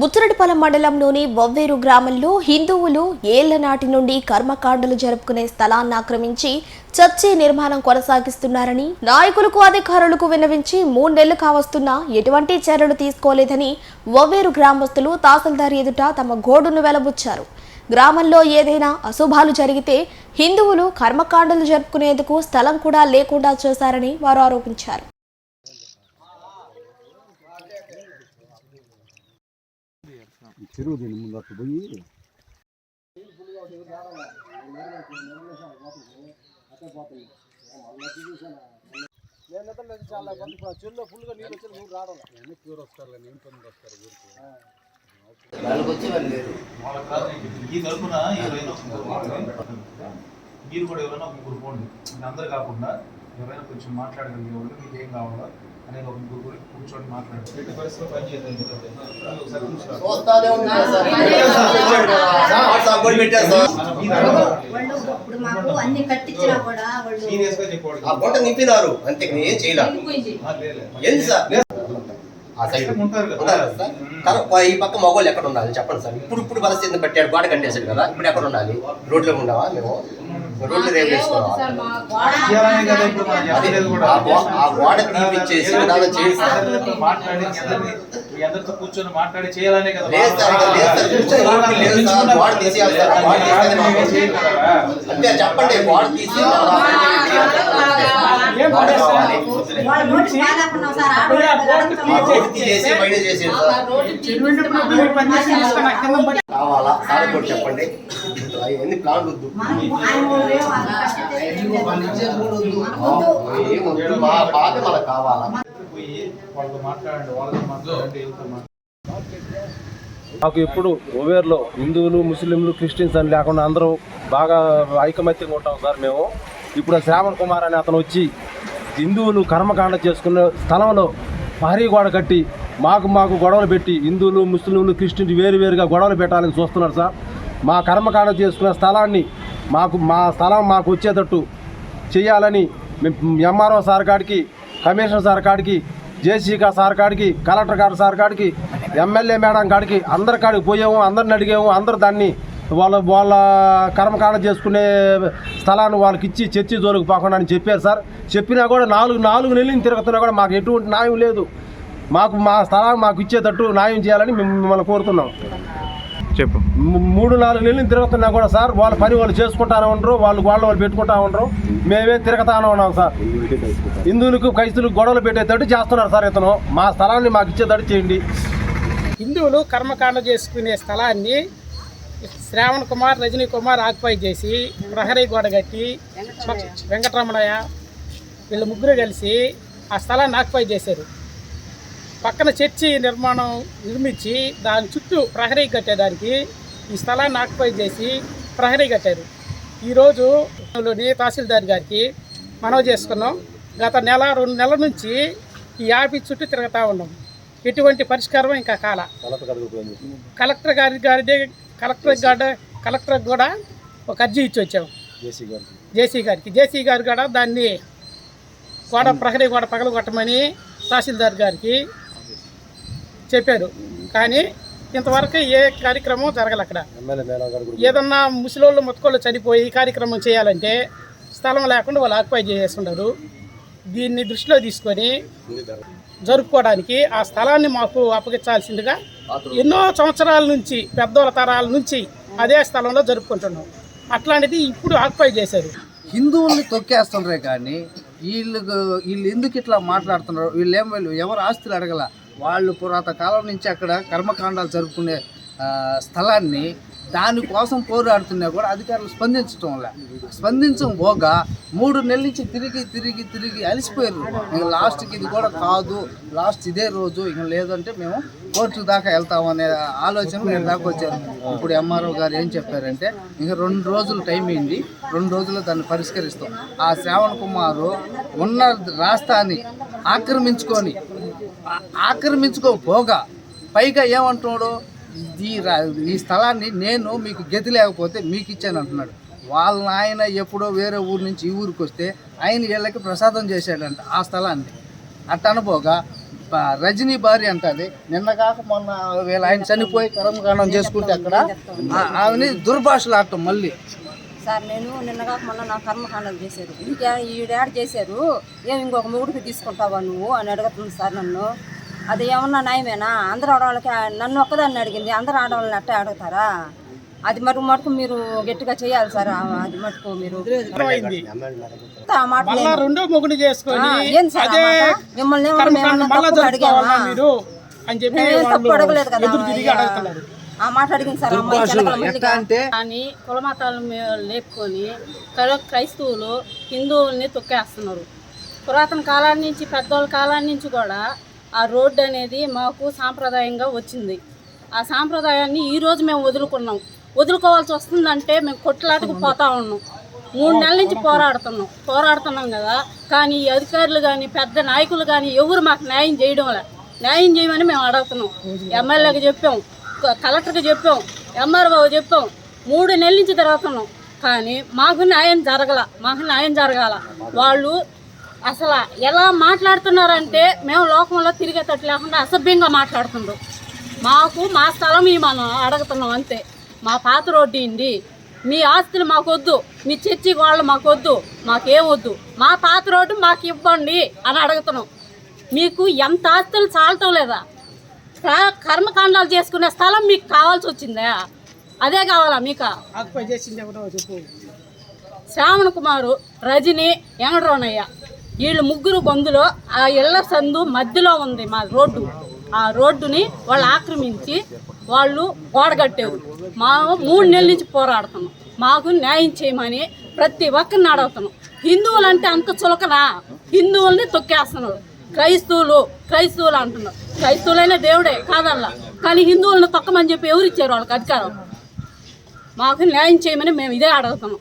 బుచ్చరడిపాలెం మండలంలోని వవ్వేరు గ్రామంలో హిందువులు ఏళ్ళ నాటి నుండి కర్మకాండలు జరుపుకునే స్థలాన్ని ఆక్రమించి చర్చి నిర్మాణం కొనసాగిస్తున్నారని నాయకులకు అధికారులకు విన్నవించి మూడు నెలలు కావస్తున్నా ఎటువంటి చర్యలు తీసుకోలేదని వవ్వేరు గ్రామస్తులు తహసీల్దార్ ఎదుట తమ గోడును వెలబుచ్చారు. గ్రామంలో ఏదైనా అశుభాలు జరిగితే హిందువులు కర్మకాండలు జరుపుకునేందుకు స్థలం కూడా లేకుండా చేశారని వారు ఆరోపించారు. చెరువు దీని ముందు అట్లా పోయి ఈ తరపున ఎవరైనా మీరు కూడా ఎవరైనా ఒక ముగ్గురు పోండి ఇంకా అందరు కాకుండా ఎవరైనా కొంచెం మాట్లాడగలిగే వాళ్ళు మీకు ఏం కావాలో అనేది ఒక ముగ్గురు కూర్చొని మాట్లాడారు నింపినారు. అంతే ఏం చేయలే? వెళ్ళిపోయింది. ఆ, సైడ్ ఉంటారు కదా. ఈ పక్క మగవాళ్ళు ఎక్కడ ఉండాలి చెప్పండి సార్ ఇప్పుడు ఇప్పుడు పరిస్థితిని కట్టాడు గోడ కట్టేశాడు కదా ఇప్పుడు ఎక్కడ ఉండాలి రోడ్లో ఉండవా మేము రోడ్లు రేపు. ఆ గోడ తీపిచ్చేసి విధానం అందరితో కూర్చొని మాట్లాడి చేయాలనే కదా గోడ తీసేయాలి చెప్పండి గోడ తీసి కావాలి. సార్. కూడా చెప్పండి. ఎన్ని ప్లాన్లు వద్దు? ఏమొద్దు మా బాధ మనకు కావాలా పోయి వాళ్ళతో మాట్లాడండి వాళ్ళతో మాట్లాడండి వీళ్ళతో మాట్లాడండి మాకు ఎప్పుడు ఓవేర్లో హిందువులు ముస్లింలు క్రిస్టియన్స్ అని లేకుండా అందరూ బాగా ఐకమత్యంగా ఉంటాం సార్ మేము. ఇప్పుడు శ్రావణ్ కుమార్ అనే అతను వచ్చి హిందువులు కర్మకాండ చేసుకునే స్థలంలో ప్రహరీ గోడ కట్టి మాకు మాకు గొడవలు పెట్టి హిందువులు ముస్లింలు క్రిస్టియన్స్ వేరు వేరుగా గొడవలు పెట్టాలని చూస్తున్నారు సార్. మా కర్మకాండ చేసుకున్న స్థలాన్ని మాకు మా స్థలం మాకు వచ్చేటట్టు చేయాలని ఎంఆర్ఓ సార్ కాడికి కమిషనర్ సార్ కాడికి జేసీకా సార్ కాడికి కలెక్టర్ గారు సార్ కాడికి ఎమ్మెల్యే మేడం కాడికి అందరి కాడికి పోయాము అందరిని అడిగాము అందరు దాన్ని వాళ్ళ వాళ్ళ కర్మకాండ చేసుకునే స్థలాన్ని వాళ్ళకి ఇచ్చి చర్చి జోలికి పోకుండా అని చెప్పారు సార్. చెప్పినా కూడా నాలుగు నాలుగు నెలలు తిరుగుతున్నా కూడా మాకు ఎటువంటి న్యాయం లేదు. మాకు మా స్థలాన్ని మాకు ఇచ్చేటట్టు న్యాయం చేయాలని మేము మిమ్మల్ని కోరుతున్నాం. చెప్పు. మూడు నాలుగు నెలలు తిరుగుతున్నా కూడా సార్ వాళ్ళ పని వాళ్ళు చేసుకుంటానే ఉండరు వాళ్ళు గోళ్ళ వాళ్ళు పెట్టుకుంటా ఉండరు. మేమే తిరగతానే ఉన్నాం సార్. హిందువులకు క్రైస్తువులకు గొడవలు పెట్టేటట్టు చేస్తున్నారు సార్ ఇతను. మా స్థలాన్ని మాకు ఇచ్చేటట్టు చేయండి. హిందువులు కర్మకాండ చేసుకునే స్థలాన్ని శ్రావణ్ కుమార్ రజనీ కుమార్ ఆక్యుపై చేసి ప్రహరీ గోడ కట్టి వెంకటరమణయ్య. వీళ్ళు ముగ్గురు కలిసి ఆ స్థలాన్ని ఆక్యుపై చేశారు. పక్కన చర్చి నిర్మాణం నిర్మించి దాని చుట్టూ ప్రహరీ కట్టేదానికి ఈ స్థలాన్ని ఆక్యుపై చేసి ప్రహరీ కట్టారు. ఈరోజు తహసీల్దార్ గారికి మనవి చేసుకున్నాం. గత నెల రెండు నెలల నుంచి ఈ ఆఫీస్ చుట్టూ తిరుగుతూ ఉన్నాం. ఎటువంటి పరిష్కారం ఇంకా కాల. కలెక్టర్ గారి గారి కలెక్టర్ గారి కలెక్టర్ కూడా ఒక అర్జీ ఇచ్చి వచ్చాం. జేసీ గారికి. జేసీ గారు కూడా దాన్ని గోడ ప్రహరీ గోడ పగల కొట్టమని తహసీల్దార్ గారికి చెప్పారు. కానీ ఇంతవరకు ఏ కార్యక్రమం జరగదు అక్కడ. కూడా ఏదన్నా ముసలోళ్ళు మొత్తుకోళ్ళు చనిపోయి ఈ కార్యక్రమం చేయాలంటే స్థలం లేకుండా వాళ్ళు ఆక్యుపై చేస్తున్నారు దీన్ని దృష్టిలో తీసుకొని జరుపుకోవడానికి ఆ స్థలాన్ని మాకు అప్పగించాల్సిందిగా ఎన్నో సంవత్సరాల నుంచి పెద్దోళ్ళ తరాల నుంచి అదే స్థలంలో జరుపుకుంటున్నాం. అట్లాంటిది ఇప్పుడు ఆక్యుపై చేశారు. హిందువుల్ని తొక్కేస్తుండ్రే కానీ వీళ్ళు వీళ్ళు ఎందుకు ఇట్లా మాట్లాడుతున్నారు? వీళ్ళు ఏం వీళ్ళు ఎవరు ఆస్తులు అడగల? వాళ్ళు పురాత కాలం నుంచి అక్కడ కర్మకాండాలు జరుపుకునే స్థలాన్ని దానికోసం పోరాడుతున్నా కూడా అధికారులు స్పందించడం లే స్పందించడం పోగా మూడు నెలల నుంచి తిరిగి తిరిగి తిరిగి అలసిపోయారు. ఇంకా లాస్ట్కి ఇది కూడా కాదు. లాస్ట్ ఇదే రోజు. ఇంకా లేదంటే మేము కోర్టు దాకా వెళ్తామనే ఆలోచన నేను దాకా వచ్చారు. ఇప్పుడు ఎంఆర్ఓ గారు ఏం చెప్పారంటే ఇంకా రెండు రోజులు టైం అయింది. రెండు రోజుల్లో దాన్ని పరిష్కరిస్తాం. ఆ శ్రావణ్ కుమారు ఉన్న రాష్ట్రాన్ని ఆక్రమించుకొని ఆక్రమించుకోపోగా పైగా ఏమంటున్నాడు? ఈ రా- ఈ స్థలాన్ని నేను మీకు గతి లేకపోతే మీకు ఇచ్చాను అంటున్నాడు. వాళ్ళ ఆయన ఎప్పుడో వేరే ఊరు నుంచి ఈ ఊరికి వస్తే ఆయన వీళ్ళకి ప్రసాదం చేశాడంట ఆ స్థలాన్ని. అట్ట అనుకోగా రజనీ భార్య అంటది. నిన్న కాక మొన్న వీళ్ళ ఆయన చనిపోయి కర్మకాండం చేసుకుంటే అక్కడ ఆమెని దుర్భాషలు ఆడటం మళ్ళీ. సార్ నేను నిన్నగా మొన్న నా కర్మకాండం చేశారు. ఈ ఈడాడ చేశారు. ఏమి ఇంకొక మొగుడికి తీసుకుంటావా నువ్వు? అని అడుగుతుంది సార్ నన్ను. అది ఏమన్నా న్యాయమేనా? అందరు ఆడవాళ్ళకి నన్ను ఒక్కదాన్ని అడిగింది. అందరు ఆడవాళ్ళని అట్టే అడుగుతారా? అది మటుకు మటుకు మీరు గట్టిగా చేయాలి సార్. అది మటుకు మీరు రెండో మొగుడు చేసుకొని? మిమ్మల్ని అడిగామా? అని చెప్పి తప్పు వాళ్ళు అడగలేదు కదా ఎదురు తిరిగి అయ్యా. అడుగుతున్నారు. ఆ మాట అడిగింది సార్. కానీ కులమతాలను లేపుకొని క్రై- క్రైస్తవులు హిందువుల్ని తొక్కేస్తున్నారు. పురాతన కాలాల నుంచి పెద్దోళ్ళ కాలాల నుంచి కూడా ఆ రోడ్డు అనేది మాకు సాంప్రదాయంగా వచ్చింది. ఆ సాంప్రదాయాన్ని ఈరోజు మేము వదులుకున్నాం. వదులుకోవాల్సి వస్తుందంటే మేము కొట్లాటకు పోతా ఉన్నాం. మూడు నెలల నుంచి పోరాడుతున్నాం. పోరాడుతున్నాం కదా. కానీ ఈ అధికారులు కానీ పెద్ద నాయకులు కానీ ఎవరు మాకు న్యాయం చేయడం లే న్యాయం చేయమని మేము అడుగుతున్నాం. ఎమ్మెల్యేకి చెప్పాం కలెక్టర్కి చెప్పాం ఎంఆర్ఓ చెప్పాం. మూడు నెలల నుంచి తిరుగుతున్నాం. కానీ మాకు న్యాయం జరగల మాకు న్యాయం జరగాల. వాళ్ళు అసలు ఎలా మాట్లాడుతున్నారంటే మేము లోకంలో తిరిగేటట్టు లేకుండా అసభ్యంగా మాట్లాడుతుండ్రు. మాకు మా స్థలం ఈ మనం అడుగుతున్నాం అంతే. మా పాత రోడ్డు ఇండి మీ ఆస్తులు మాకొద్దు మీ చర్చి వాళ్ళు మాకొద్దు మాకేం వద్దు మా పాత రోడ్డు మాకు ఇవ్వండి అని అడుగుతున్నాం. మీకు ఎంత ఆస్తులు చాలటం లేదా? కర్మకాండాలు చేసుకునే స్థలం మీకు కావాల్సి వచ్చిందా? అదే కావాలా మీకు? శ్రావణ కుమారు రజని ఎంగడరోనయ్య వీళ్ళు ముగ్గురు బంధులో ఆ ఇళ్ళ సందు మధ్యలో ఉంది మా రోడ్డు. ఆ రోడ్డుని వాళ్ళు ఆక్రమించి వాళ్ళు గోడ కట్టారు మా మూడు నెలల నుంచి పోరాడుతున్నాం. మాకు న్యాయం చేయమని ప్రతి ఒక్కరిని అడుగుతున్నాం. హిందువులు అంటే అంత చులకనా? హిందువుల్ని తొక్కేస్తున్నారు. క్రైస్తవులు క్రైస్తవులు అంటున్నారు. క్రైస్తవులైన దేవుడే కాదల్లా. కానీ హిందువులను తొక్కమని చెప్పి ఎవరు ఇచ్చారు వాళ్ళకి అధికారం? మాకు న్యాయం చేయమని మేము ఇదే అడుగుతున్నాం.